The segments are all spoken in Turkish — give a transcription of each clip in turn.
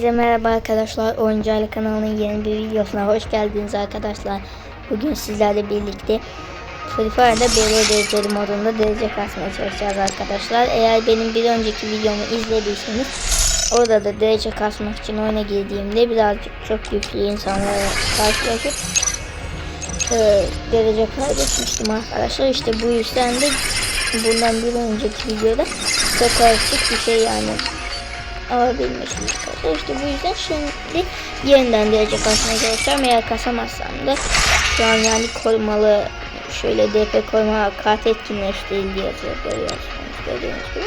Herkese merhaba arkadaşlar. Oyuncu Ali kanalının yeni bir videosuna hoş geldiniz arkadaşlar. Bugün sizlerle birlikte Free Fire'da BR dereceli modunda derece kasmaya çalışacağız arkadaşlar. Eğer benim bir önceki videomu izlediyseniz orada da derece kasmak için oyuna girdiğimde birazcık çok güçlü insanlara karşılaşıp e, derece kaybetmiştim arkadaşlar. İşte bu yüzden de bundan bir önceki videoda çok karışık bir şey yani alabilmiştim arkadaşlar. İşte bu yüzden şimdi yeniden derece kasmaya çalışacağım. Eğer kasamazsam da şu an yani korumalı şöyle DP koruma kart etkinleştirildi yazıyor gördüğünüz gibi.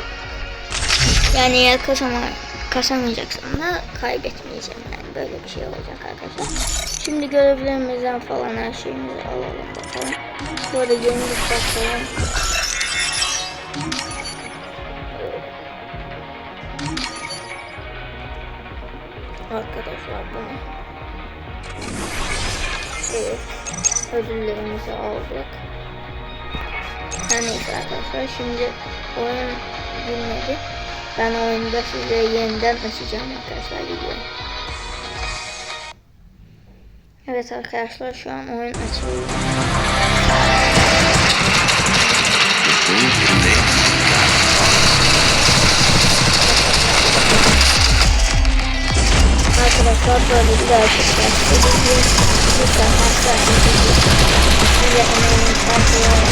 Yani eğer kasama, kasamayacaksam da kaybetmeyeceğim yani böyle bir şey olacak arkadaşlar. Şimdi görevlerimizden falan her şeyimizi alalım bakalım. Bu arada yeni bir Arkadaşlar bunu. Evet. Ödüllerimizi aldık. Her neyse arkadaşlar şimdi oyun bilmedi. Ben oyunda size yeniden açacağım arkadaşlar videoyu. Evet arkadaşlar şu an oyun açıldı. Arkadaşlar böyle bir daha çıkacak. Lütfen hatta size emeğini karşılayın.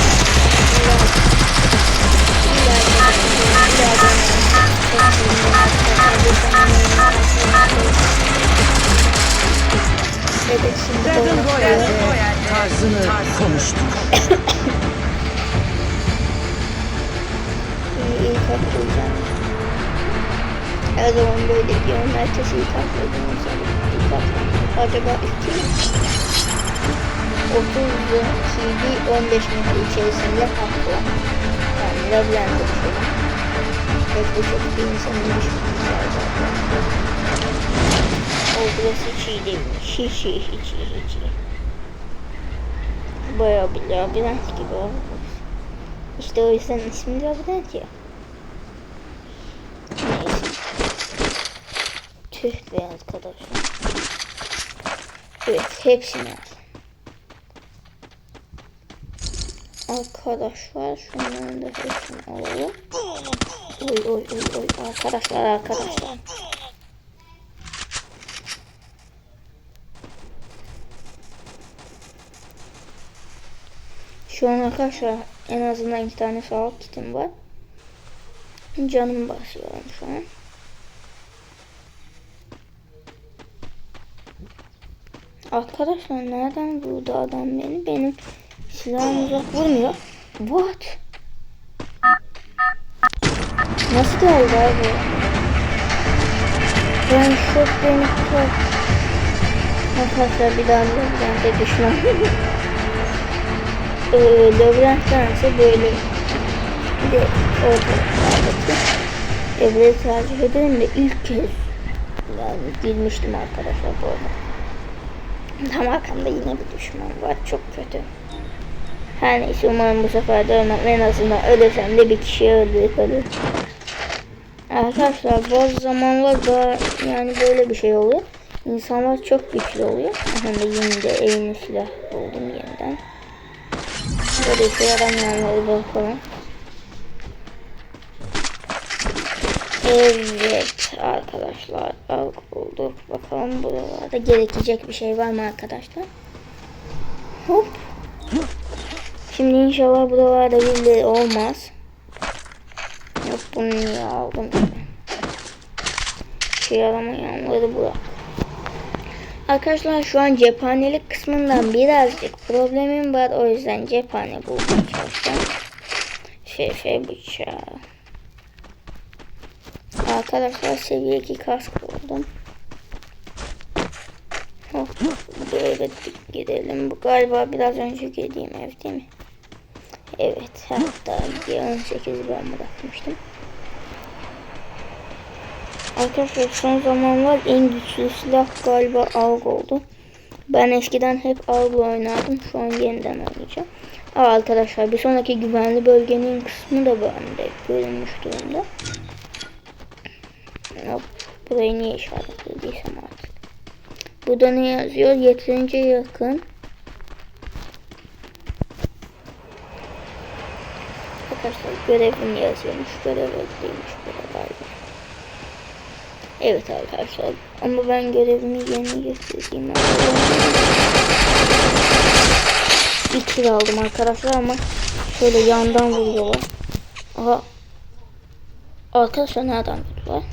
Evet şimdi. Tarzını konuştuk. İyi iyi katılacağım. Her zaman böyle diyorum. Herkes iyi katılacağım. İyi katılacağım. Acaba iki mi? 30 TV 15 metre içerisinde haklı. Yani. Pek bu çok bir insanın düşmanı var zaten. O burası çiğ değilmiş. Hiç hiç hiç hiç hiç. Baya bir labirent gibi olmuş. İşte o yüzden ismi labirent ya. Tüh be arkadaşlar. Evet hepsini al. Arkadaşlar şunların da hepsini alalım. Oy oy oy oy arkadaşlar arkadaşlar. Şu an arkadaşlar en azından iki tane sağlık kitim var. Canım basıyorum şu an. Arkadaşlar nereden vurdu adam beni? Benim silahım uzak vurmuyor. What? Nasıl geldi abi? Ben şok beni tutar. Arkadaşlar bir daha labirente düşmem. ee, labirenttense böyle bir de ortalıklardaki evleri tercih ederim de ilk kez yani girmiştim arkadaşlar bu arada. Tam arkamda yine bir düşman var. Çok kötü. Her neyse umarım bu sefer de ölmem. En azından ölürsem de bir kişi öldürüp ölür. Arkadaşlar bazı zamanlarda yani böyle bir şey oluyor. İnsanlar çok güçlü oluyor. Hem de yine de elimde silah buldum yeniden. Böyle işe yaramayanları bakalım. Evet arkadaşlar al bulduk. Bakalım buralarda gerekecek bir şey var mı arkadaşlar? Hop. Şimdi inşallah buralarda birileri olmaz. Yok bunu niye aldım? Şey alamayanları bırak. Arkadaşlar şu an cephanelik kısmından birazcık problemim var. O yüzden cephane bulmaya çalışacağım. FF bıçağı. Arkadaşlar seviye 2 kask buldum. Hop, böyle gidelim. Bu galiba biraz önce geldiğim ev değil mi? Evet hatta G18'i ben bırakmıştım. Arkadaşlar son zamanlar en güçlü silah galiba AUG oldu. Ben eskiden hep AUG oynardım. Şu an yeniden oynayacağım. Aa, arkadaşlar bir sonraki güvenli bölgenin kısmı da bende görünmüş durumda. Hop Burayı niye işaretlediysem artık. Burada ne yazıyor? Yeterince yakın. Arkadaşlar görevim yazıyormuş. Görev ödeymiş buralarda. Evet arkadaşlar. Ama ben görevimi yerine getireyim. Bir kill aldım arkadaşlar ama şöyle yandan vuruyorlar. Aha. Arkadaşlar nereden vurdular?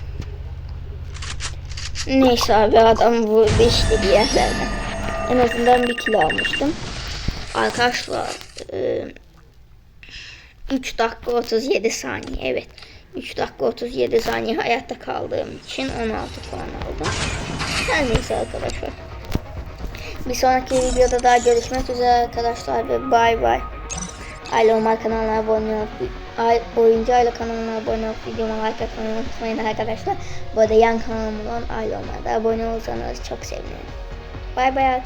Neyse abi adam vurdu işte bir yerlerden. En azından bir kill almıştım. Arkadaşlar e, 3 dakika 37 saniye evet. 3 dakika 37 saniye hayatta kaldığım için 16 puan aldım. Her neyse arkadaşlar. Bir sonraki videoda daha görüşmek üzere arkadaşlar ve bay bay. Omar kanalına abone olup Ay, oyuncu aile kanalına abone olup videoma like atmayı unutmayın arkadaşlar. Bu arada yan kanalım olan Aile Omar'da abone olursanız çok sevinirim. Bay bay arkadaşlar.